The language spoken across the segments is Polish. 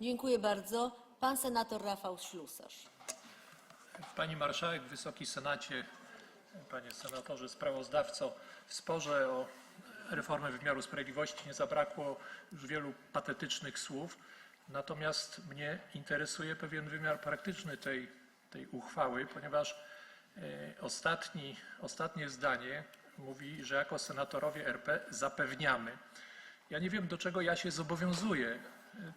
Dziękuję bardzo. Pan senator Rafał Ślusarz. Pani Marszałek, Wysoki Senacie, Panie Senatorze Sprawozdawco, w sporze o reformę wymiaru sprawiedliwości nie zabrakło już wielu patetycznych słów, natomiast mnie interesuje pewien wymiar praktyczny tej, tej uchwały, ponieważ e, ostatni, ostatnie zdanie mówi, że jako senatorowie RP zapewniamy. Ja nie wiem, do czego ja się zobowiązuję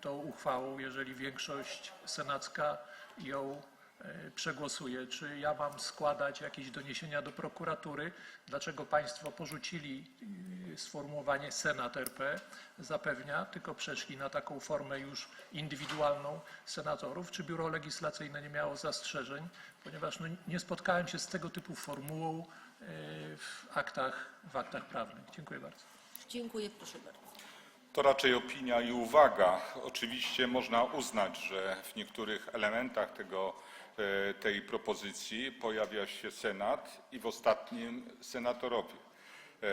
tą uchwałą, jeżeli większość senacka ją e, przegłosuje. Czy ja mam składać jakieś doniesienia do prokuratury? Dlaczego Państwo porzucili e, sformułowanie Senat RP zapewnia, tylko przeszli na taką formę już indywidualną senatorów? Czy Biuro Legislacyjne nie miało zastrzeżeń? Ponieważ no, nie spotkałem się z tego typu formułą e, w aktach, w aktach prawnych. Dziękuję bardzo. Dziękuję, proszę bardzo. To raczej opinia i uwaga. Oczywiście można uznać, że w niektórych elementach tego, e, tej propozycji pojawia się Senat i w ostatnim senatorowie. E,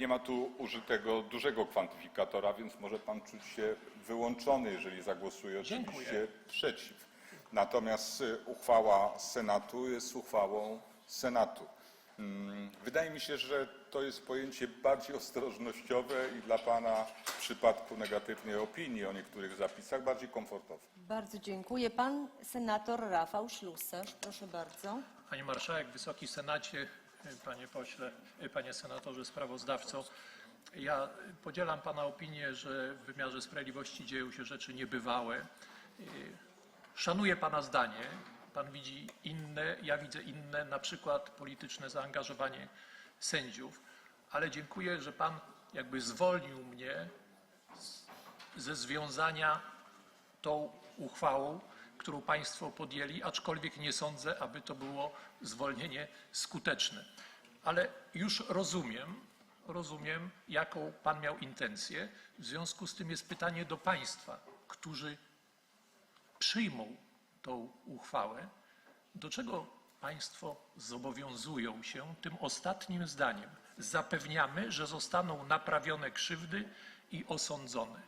Nie ma tu użytego dużego kwantyfikatora, więc może pan czuć się wyłączony, jeżeli zagłosuje oczywiście Dziękuję. przeciw. Natomiast e, uchwała Senatu jest uchwałą Senatu. Mm, Wydaje mi się, że to jest pojęcie bardziej ostrożnościowe i dla Pana w przypadku negatywnej opinii o niektórych zapisach bardziej komfortowe. Bardzo dziękuję. Pan senator Rafał Ślusarz. Proszę bardzo. Pani Marszałek, Wysoki Senacie, Panie Pośle, Panie Senatorze Sprawozdawco, ja podzielam Pana opinię, że w wymiarze sprawiedliwości dzieją się rzeczy niebywałe. Szanuję Pana zdanie. Pan widzi inne, ja widzę inne, na przykład polityczne zaangażowanie sędziów, ale dziękuję, że Pan jakby zwolnił mnie ze związania tą uchwałą, którą Państwo podjęli, aczkolwiek nie sądzę, aby to było zwolnienie skuteczne. Ale już rozumiem, rozumiem, jaką Pan miał intencję. W związku z tym jest pytanie do Państwa, którzy przyjmą tą uchwałę, do czego Państwo zobowiązują się tym ostatnim zdaniem. Zapewniamy, że zostaną naprawione krzywdy i osądzone.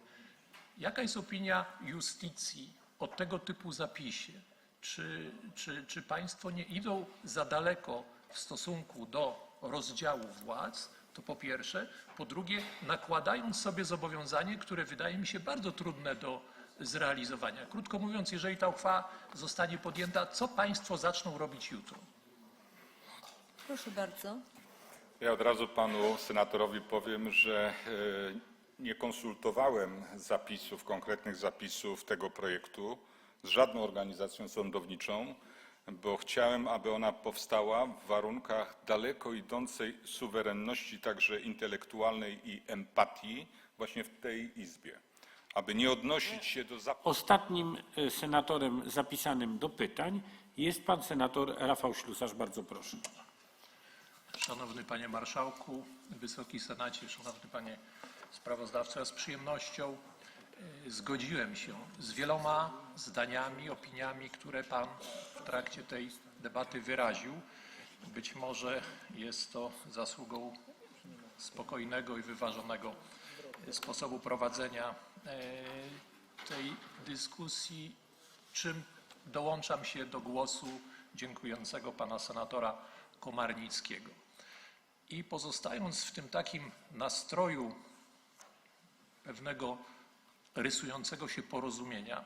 Jaka jest opinia justicji o tego typu zapisie? Czy, czy, czy państwo nie idą za daleko w stosunku do rozdziału władz? To po pierwsze. Po drugie, nakładając sobie zobowiązanie, które wydaje mi się bardzo trudne do zrealizowania. Krótko mówiąc, jeżeli ta uchwała zostanie podjęta, co państwo zaczną robić jutro? Proszę bardzo. Ja od razu panu senatorowi powiem, że e, nie konsultowałem zapisów, konkretnych zapisów tego projektu z żadną organizacją sądowniczą, bo chciałem, aby ona powstała w warunkach daleko idącej suwerenności, także intelektualnej i empatii właśnie w tej Izbie. Aby nie odnosić się do. Ostatnim e, senatorem zapisanym do pytań jest pan senator Rafał Ślusarz. Bardzo proszę. Szanowny Panie Marszałku, Wysoki Senacie, Szanowny Panie Sprawozdawco, ja z przyjemnością y, zgodziłem się z wieloma zdaniami, opiniami, które Pan w trakcie tej debaty wyraził. Być może jest to zasługą spokojnego i wyważonego y, sposobu prowadzenia tej dyskusji, czym dołączam się do głosu dziękującego pana senatora Komarnickiego. I pozostając w tym takim nastroju pewnego rysującego się porozumienia,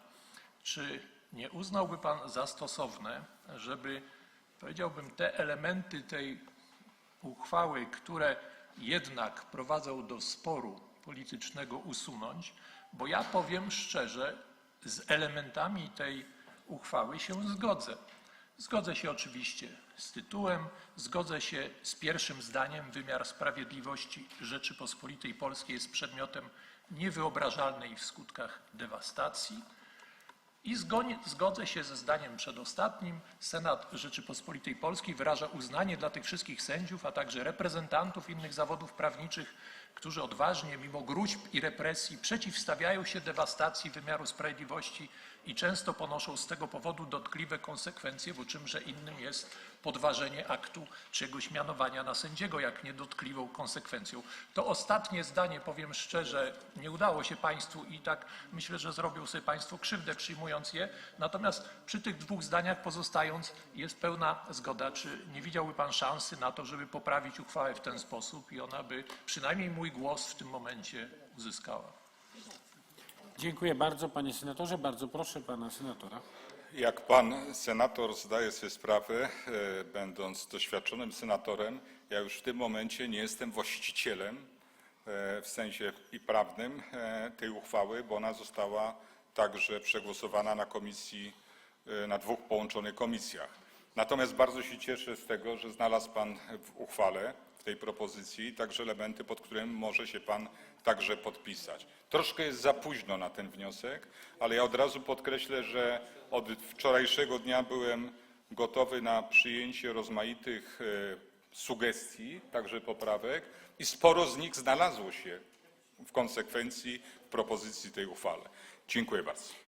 czy nie uznałby Pan za stosowne, żeby, powiedziałbym, te elementy tej uchwały, które jednak prowadzą do sporu politycznego, usunąć? Bo ja powiem szczerze, z elementami tej uchwały się zgodzę. Zgodzę się oczywiście z tytułem, zgodzę się z pierwszym zdaniem. Wymiar sprawiedliwości Rzeczypospolitej Polskiej jest przedmiotem niewyobrażalnej w skutkach dewastacji. I zgodzę się ze zdaniem przedostatnim. Senat Rzeczypospolitej Polskiej wyraża uznanie dla tych wszystkich sędziów, a także reprezentantów innych zawodów prawniczych, którzy odważnie, mimo gruźb i represji, przeciwstawiają się dewastacji wymiaru sprawiedliwości i często ponoszą z tego powodu dotkliwe konsekwencje, bo czymże innym jest podważenie aktu czegoś mianowania na sędziego, jak niedotkliwą konsekwencją. To ostatnie zdanie, powiem szczerze, nie udało się Państwu i tak myślę, że zrobią sobie Państwo krzywdę przyjmując je. Natomiast przy tych dwóch zdaniach pozostając jest pełna zgoda. Czy nie widziałby Pan szansy na to, żeby poprawić uchwałę w ten sposób i ona by przynajmniej mój głos w tym momencie uzyskała? Dziękuję bardzo panie senatorze. Bardzo proszę pana senatora. Jak pan senator zdaje sobie sprawę, e, będąc doświadczonym senatorem, ja już w tym momencie nie jestem właścicielem e, w sensie i prawnym e, tej uchwały, bo ona została także przegłosowana na komisji, na dwóch połączonych komisjach. Natomiast bardzo się cieszę z tego, że znalazł pan w uchwale, w tej propozycji także elementy, pod którym może się pan także podpisać. Troszkę jest za późno na ten wniosek, ale ja od razu podkreślę, że od wczorajszego dnia byłem gotowy na przyjęcie rozmaitych e, sugestii, także poprawek i sporo z nich znalazło się w konsekwencji w propozycji tej uchwale. Dziękuję bardzo.